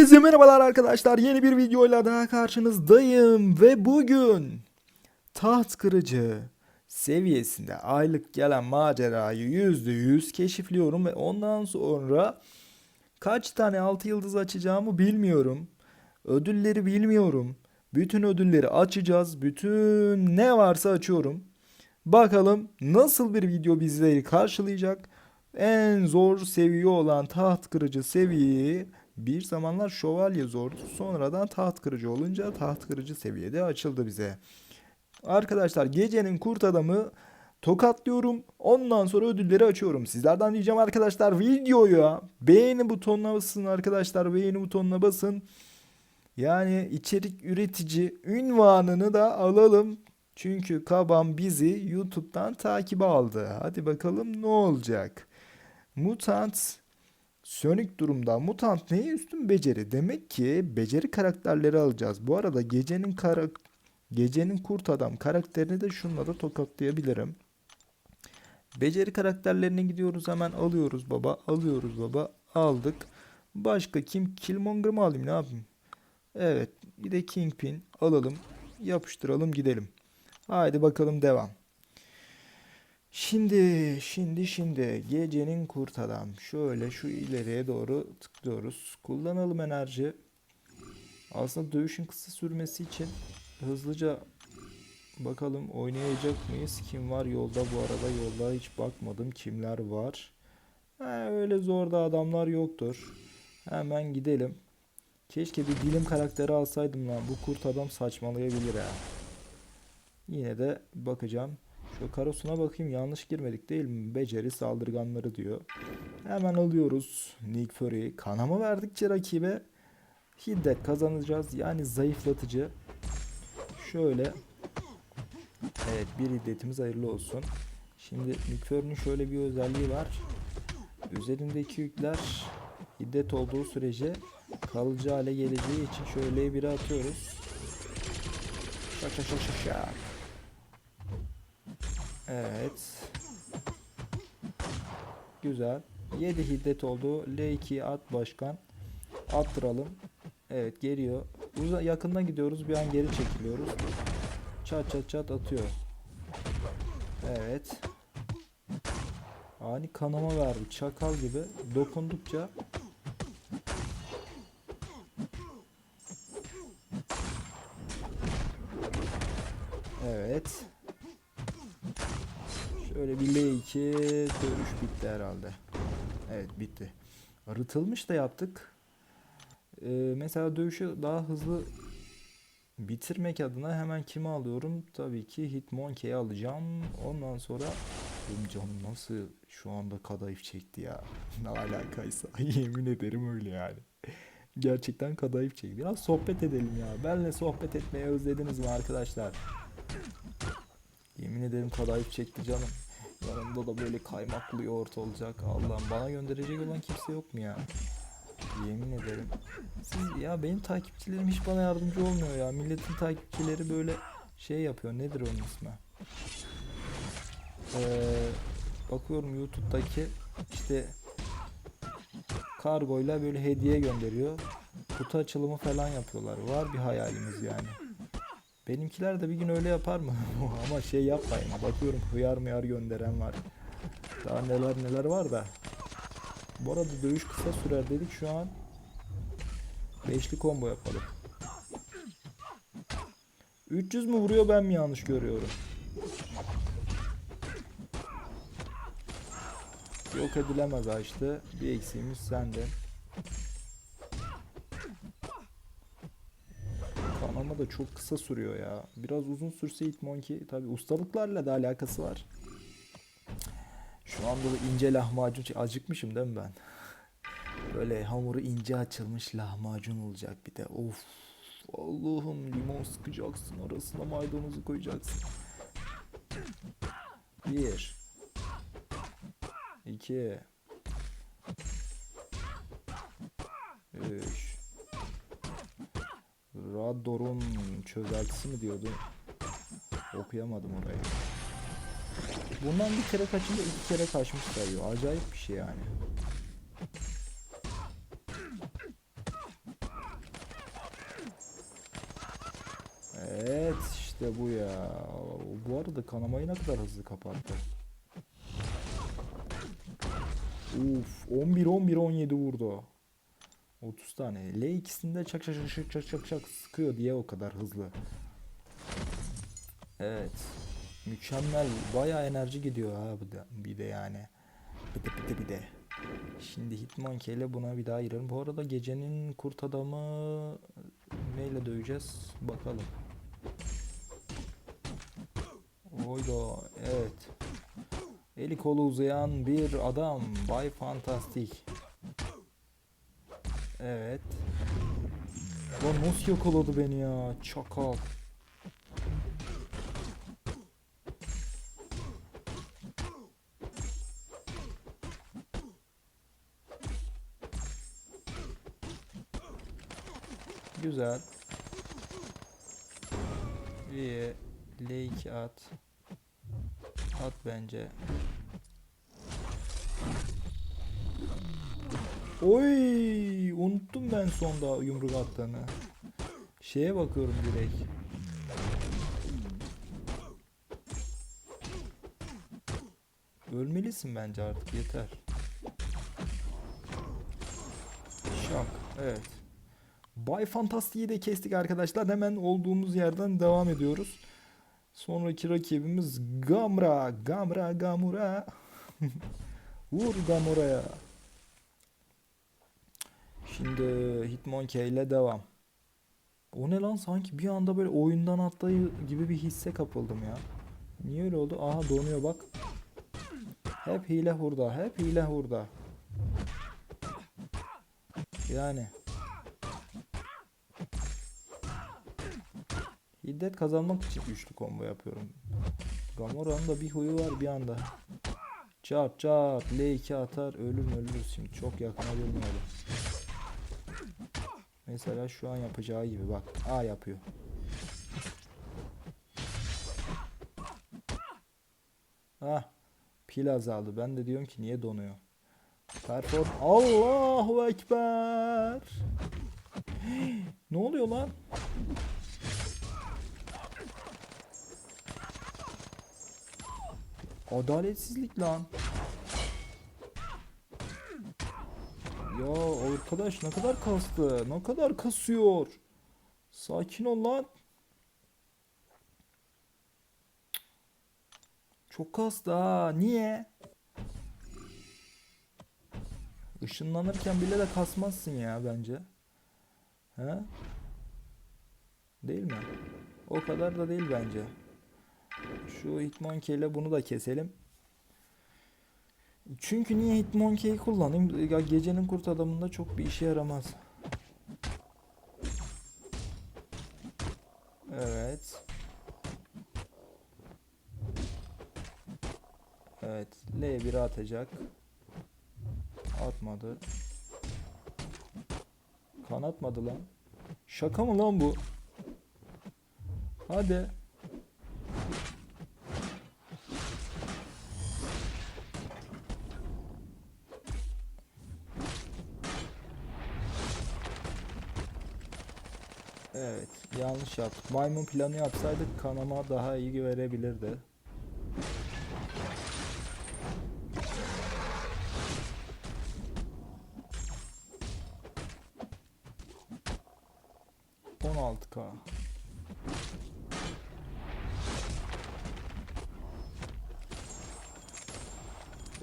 Herkese merhabalar arkadaşlar. Yeni bir videoyla daha karşınızdayım ve bugün taht kırıcı seviyesinde aylık gelen macerayı %100 keşifliyorum ve ondan sonra kaç tane 6 yıldız açacağımı bilmiyorum. Ödülleri bilmiyorum. Bütün ödülleri açacağız. Bütün ne varsa açıyorum. Bakalım nasıl bir video bizleri karşılayacak. En zor seviye olan taht kırıcı seviyeyi bir zamanlar şövalye zordu. Sonradan taht kırıcı olunca taht kırıcı seviyede açıldı bize. Arkadaşlar gecenin kurt adamı tokatlıyorum. Ondan sonra ödülleri açıyorum. Sizlerden diyeceğim arkadaşlar videoya beğeni butonuna basın arkadaşlar. Beğeni butonuna basın. Yani içerik üretici ünvanını da alalım. Çünkü Kabam bizi YouTube'dan takibe aldı. Hadi bakalım ne olacak. Mutant sönük durumda. Mutant neye üstün beceri? Demek ki beceri karakterleri alacağız. Bu arada gecenin kara gecenin kurt adam karakterini de şunla da tokatlayabilirim. Beceri karakterlerine gidiyoruz hemen alıyoruz baba. Alıyoruz baba. Aldık. Başka kim? Killmonger mı alayım ne yapayım? Evet. Bir de Kingpin alalım. Yapıştıralım gidelim. Haydi bakalım devam. Şimdi, şimdi, şimdi gecenin kurt adam. Şöyle şu ileriye doğru tıklıyoruz. Kullanalım enerji. Aslında dövüşün kısa sürmesi için hızlıca bakalım oynayacak mıyız? Kim var yolda bu arada? Yolda hiç bakmadım. Kimler var? Ha, öyle zor da adamlar yoktur. Hemen gidelim. Keşke bir bilim karakteri alsaydım lan. Bu kurt adam saçmalayabilir ha. Yine de bakacağım. Şu karosuna bakayım yanlış girmedik değil mi? Beceri saldırganları diyor. Hemen alıyoruz Nick Fury. Kanama verdikçe rakibe hiddet kazanacağız. Yani zayıflatıcı. Şöyle. Evet bir hiddetimiz hayırlı olsun. Şimdi Nick Fury'nin şöyle bir özelliği var. Üzerindeki yükler hiddet olduğu sürece kalıcı hale geleceği için şöyle bir atıyoruz. Şak şak şak. Evet. Güzel. 7 hiddet oldu. L2'yi at başkan. Attıralım. Evet geliyor. Uza yakından gidiyoruz. Bir an geri çekiliyoruz. Çat çat çat atıyor. Evet. Ani kanama verdi. Çakal gibi. Dokundukça Evet. Şöyle bir L2 dövüş bitti herhalde. Evet bitti. Arıtılmış da yaptık. Ee, mesela dövüşü daha hızlı bitirmek adına hemen kimi alıyorum? Tabii ki Hitmonkey'i alacağım. Ondan sonra benim canım nasıl şu anda kadayıf çekti ya. Ne alakaysa. Yemin ederim öyle yani. Gerçekten kadayıf çekti. Biraz sohbet edelim ya. Benle sohbet etmeyi özlediniz mi arkadaşlar? Yemin ederim kadayıf çekti canım. Yanımda da böyle kaymaklı yoğurt olacak. Allah'ım bana gönderecek olan kimse yok mu ya? Yemin ederim. Siz ya benim takipçilerim hiç bana yardımcı olmuyor ya. Milletin takipçileri böyle şey yapıyor. Nedir onun ismi? Ee, bakıyorum YouTube'daki işte kargoyla böyle hediye gönderiyor. Kutu açılımı falan yapıyorlar. Var bir hayalimiz yani. Benimkiler de bir gün öyle yapar mı? Ama şey yapmayın. Bakıyorum hıyar mıyar gönderen var. Daha neler neler var da. Bu arada dövüş kısa sürer dedik şu an. Beşli combo yapalım. 300 mü vuruyor ben mi yanlış görüyorum? Yok edilemez açtı. Bir eksiğimiz sende. Çok kısa sürüyor ya. Biraz uzun sürse Hitmonkey tabi ustalıklarla da alakası var. Şu anda da ince lahmacun acıkmışım değil mi ben? Böyle hamuru ince açılmış lahmacun olacak bir de. Of. Allah'ım limon sıkacaksın arasına maydanozu koyacaksın. Bir. İki. Üç. Rador'un çözeltisi mi diyordu? Okuyamadım orayı. Bundan bir kere kaçınca iki kere kaçmış sayıyor. Acayip bir şey yani. Evet işte bu ya. Bu arada kanamayı ne kadar hızlı kapattı. Uf 11 11 17 vurdu. 30 tane. L ikisinde çak çak çak çak çak çak sıkıyor diye o kadar hızlı. Evet. Mükemmel. Bayağı enerji gidiyor ha bir de, bir de yani. Bir de bir de bir de. Şimdi Hitmonkey ile buna bir daha girelim. Bu arada gecenin kurt adamı neyle döveceğiz? Bakalım. Oyda evet. Eli kolu uzayan bir adam. Bay Fantastik. Evet. Lan nasıl yakaladı beni ya? Çakal. Güzel. İyi. L2 at. At bence. Oy, unuttum ben sonda yumruk attığını. Şeye bakıyorum direkt. Ölmelisin bence artık yeter. Şak, evet. Bay Fantastik'i de kestik arkadaşlar. Hemen olduğumuz yerden devam ediyoruz. Sonraki rakibimiz Gamra. Gamra Gamura. Vur Gamura'ya. Şimdi Hitmonkey ile devam. O ne lan sanki bir anda böyle oyundan atlayı gibi bir hisse kapıldım ya. Niye öyle oldu? Aha donuyor bak. Hep hile hurda. Hep hile hurda. Yani. Hiddet kazanmak için üçlü combo yapıyorum. Gamora'nın da bir huyu var bir anda. Çat çat L2 atar ölür ölürüz şimdi çok yakına durmayalım. Mesela şu an yapacağı gibi bak A yapıyor. Ah pil azaldı ben de diyorum ki niye donuyor. Perform Allahu Ekber. ne oluyor lan? Adaletsizlik lan. Ya arkadaş ne kadar kastı? Ne kadar kasıyor? Sakin ol lan. Çok kastı ha. Niye? Işınlanırken bile de kasmazsın ya bence. He? Değil mi? O kadar da değil bence. Şu Hitmonkey ile bunu da keselim. Çünkü niye Hitmonkey'i kullanayım? Ya gecenin kurt adamında çok bir işe yaramaz. Evet. Evet. L1 atacak. Atmadı. Kanatmadı lan. Şaka mı lan bu? Hadi. Evet, yanlış yaptık. Maymun planı yapsaydık kanama daha iyi verebilirdi. On altı K.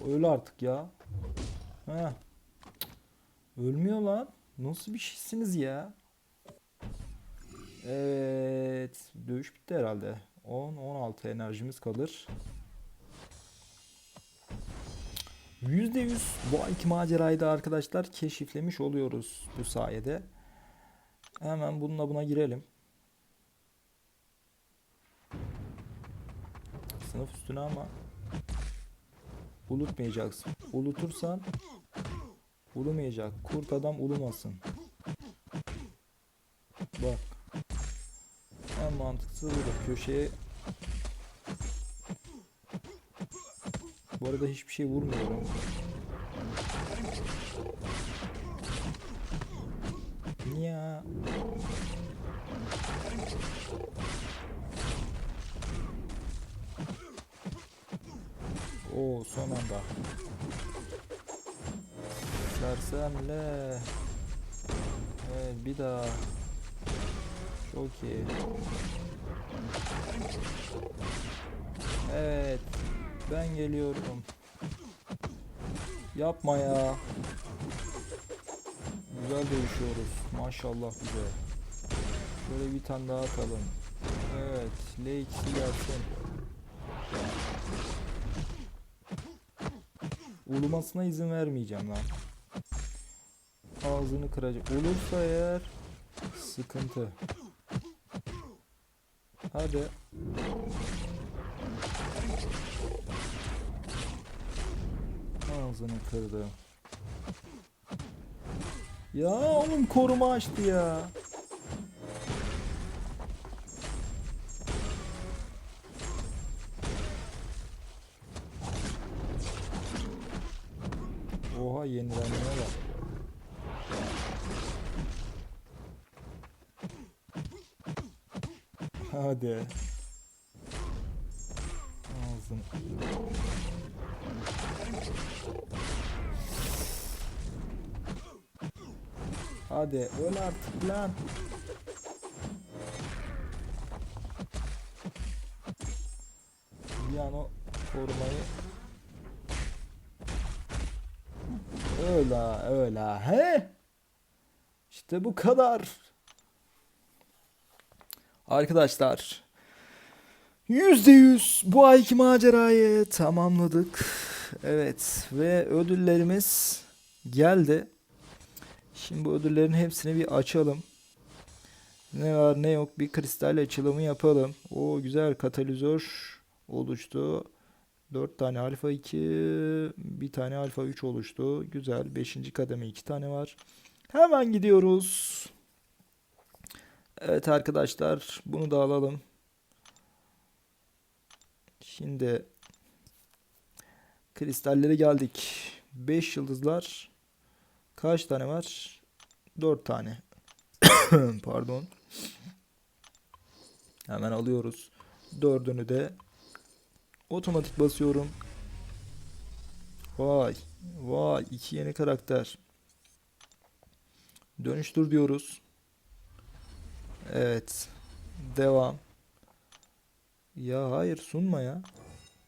Öyle artık ya. Heh. Ölmüyor lan. Nasıl bir şeysiniz ya? Evet. Dövüş bitti herhalde. 10-16 enerjimiz kalır. %100 bu iki macerayı da arkadaşlar keşiflemiş oluyoruz bu sayede. Hemen bununla buna girelim. Sınıf üstüne ama ulutmayacaksın. Ulutursan ulumayacak. Kurt adam ulumasın. Bak. En mantıklısı burada köşeye. Bu arada hiçbir şey vurmuyorum. Ya. O son anda. Sersemle. Evet bir daha. Çok iyi. Evet. Ben geliyorum. Yapma ya. Güzel dövüşüyoruz. Maşallah bize. Şöyle bir tane daha atalım. Evet. L2 gelsin. Ulumasına izin vermeyeceğim lan. Ağzını kıracak. Olursa eğer sıkıntı. Hadi. Ağzını kırdı. Ya oğlum koruma açtı ya. Oha yenilenmeye bak. Hadi. Ağzını. Hadi öl artık lan. Bir an o korumayı Öyle öyle he İşte bu kadar Arkadaşlar %100 bu ayki macerayı tamamladık. Evet ve ödüllerimiz geldi. Şimdi bu ödüllerin hepsini bir açalım. Ne var ne yok bir kristal açılımı yapalım. O güzel katalizör oluştu. 4 tane alfa 2, bir tane alfa 3 oluştu. Güzel. 5. kademe 2 tane var. Hemen gidiyoruz. Evet arkadaşlar bunu da alalım. Şimdi kristallere geldik. 5 yıldızlar kaç tane var? 4 tane. Pardon. Hemen alıyoruz. Dördünü de otomatik basıyorum. Vay. Vay. iki yeni karakter. Dönüştür diyoruz. Evet. Devam. Ya hayır sunma ya.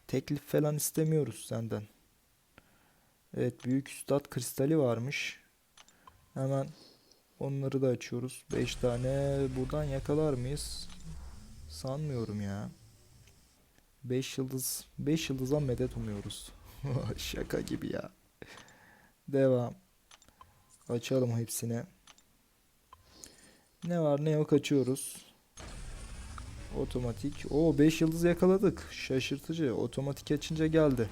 Teklif falan istemiyoruz senden. Evet büyük üstad kristali varmış. Hemen onları da açıyoruz. 5 tane buradan yakalar mıyız? Sanmıyorum ya. 5 yıldız 5 yıldıza medet umuyoruz. Şaka gibi ya. Devam. Açalım hepsini. Ne var ne yok açıyoruz. Otomatik. O 5 yıldız yakaladık. Şaşırtıcı. Otomatik açınca geldi.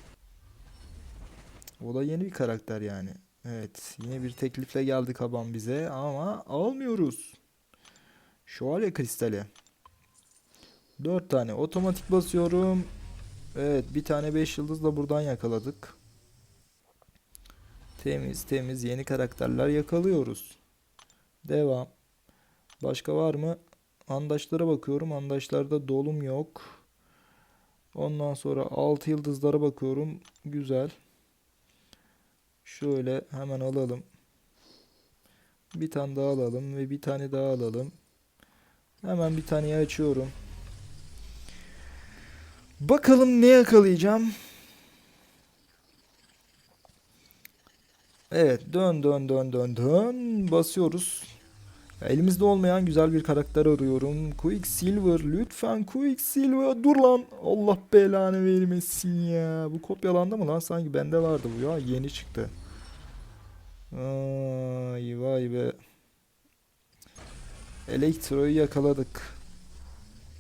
O da yeni bir karakter yani. Evet. Yine bir teklifle geldi kaban bize ama almıyoruz. Şövalye kristali. 4 tane otomatik basıyorum. Evet bir tane 5 yıldız da buradan yakaladık. Temiz temiz yeni karakterler yakalıyoruz. Devam. Başka var mı? Andaşlara bakıyorum. Andaşlarda dolum yok. Ondan sonra 6 yıldızlara bakıyorum. Güzel. Şöyle hemen alalım. Bir tane daha alalım ve bir tane daha alalım. Hemen bir taneyi açıyorum. Bakalım ne yakalayacağım. Evet dön dön dön dön dön basıyoruz. Elimizde olmayan güzel bir karakter arıyorum. Quicksilver lütfen Quicksilver dur lan. Allah belanı vermesin ya. Bu kopyalandı mı lan? Sanki bende vardı bu ya. Yeni çıktı. Ay vay be. Elektro'yu yakaladık.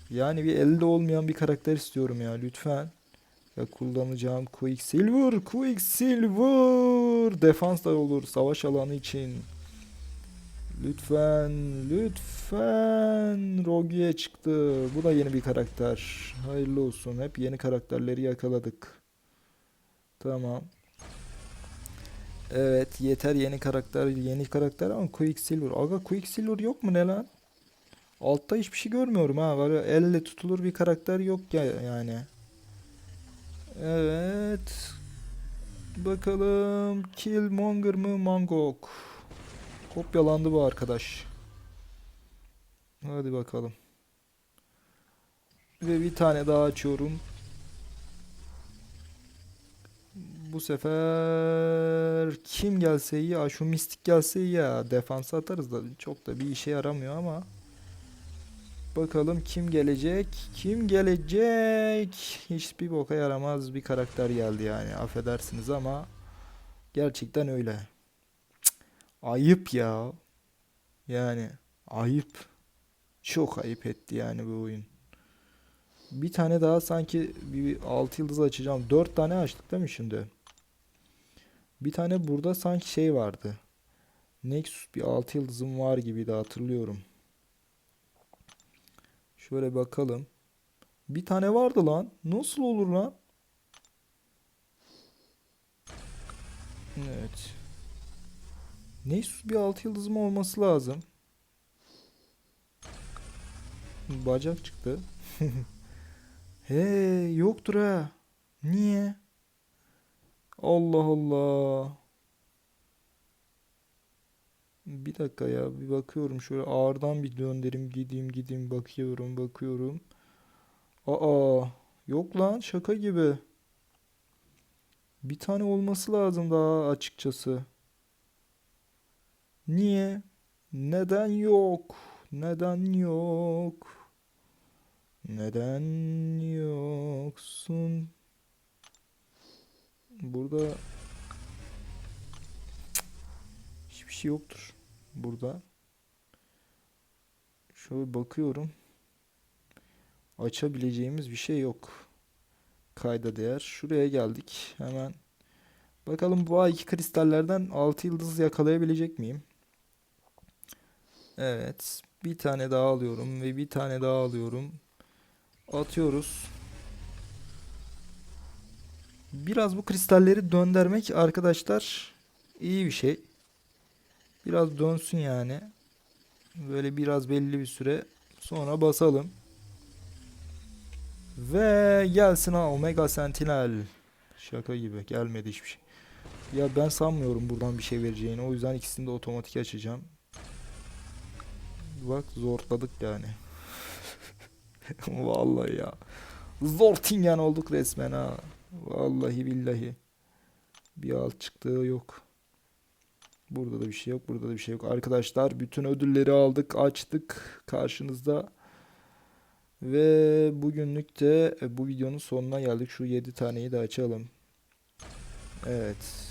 Yani bir elde olmayan bir karakter istiyorum ya lütfen. Ya kullanacağım Quicksilver, Quicksilver. Defans da olur savaş alanı için. Lütfen, lütfen. Rogue'ye çıktı. Bu da yeni bir karakter. Hayırlı olsun. Hep yeni karakterleri yakaladık. Tamam. Evet, yeter yeni karakter, yeni karakter ama Quicksilver. Aga Quicksilver yok mu ne lan? Altta hiçbir şey görmüyorum ha. Böyle elle tutulur bir karakter yok ya yani. Evet. Bakalım Killmonger mı Mangok? Kopyalandı bu arkadaş. Hadi bakalım. Ve bir tane daha açıyorum. Bu sefer kim gelse iyi ya şu mistik gelse iyi ya defans atarız da çok da bir işe yaramıyor ama bakalım kim gelecek kim gelecek hiçbir boka yaramaz bir karakter geldi yani affedersiniz ama gerçekten öyle ayıp ya yani ayıp çok ayıp etti yani bu oyun bir tane daha sanki bir 6 yıldız açacağım 4 tane açtık değil mi şimdi bir tane burada sanki şey vardı. Nexus bir 6 yıldızım var gibi de hatırlıyorum. Şöyle bakalım. Bir tane vardı lan. Nasıl olur lan? Evet. Nexus bir 6 yıldızım olması lazım. Bacak çıktı. He, yoktur ha. Niye? Allah Allah. Bir dakika ya bir bakıyorum şöyle ağırdan bir döndürüm gideyim gideyim bakıyorum bakıyorum. Aa yok lan şaka gibi. Bir tane olması lazım daha açıkçası. Niye? Neden yok? Neden yok? Neden yoksun? Burada hiçbir şey yoktur. Burada. Şöyle bakıyorum. Açabileceğimiz bir şey yok. Kayda değer. Şuraya geldik. Hemen. Bakalım bu iki kristallerden 6 yıldız yakalayabilecek miyim? Evet. Bir tane daha alıyorum ve bir tane daha alıyorum. Atıyoruz. Biraz bu kristalleri döndürmek arkadaşlar iyi bir şey. Biraz dönsün yani. Böyle biraz belli bir süre sonra basalım. Ve gelsin ha Omega Sentinel. Şaka gibi gelmedi hiçbir şey. Ya ben sanmıyorum buradan bir şey vereceğini. O yüzden ikisini de otomatik açacağım. Bak zorladık yani. Vallahi ya. Zortingen olduk resmen ha. Vallahi billahi. Bir alt çıktığı yok. Burada da bir şey yok. Burada da bir şey yok. Arkadaşlar bütün ödülleri aldık. Açtık karşınızda. Ve bugünlük de e, bu videonun sonuna geldik. Şu 7 taneyi de açalım. Evet.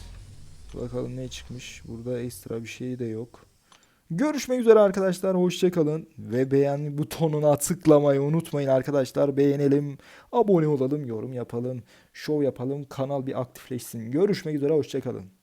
Bakalım ne çıkmış. Burada ekstra bir şey de yok. Görüşmek üzere arkadaşlar. Hoşçakalın. Ve beğen butonuna tıklamayı unutmayın arkadaşlar. Beğenelim, abone olalım, yorum yapalım, şov yapalım. Kanal bir aktifleşsin. Görüşmek üzere. Hoşçakalın.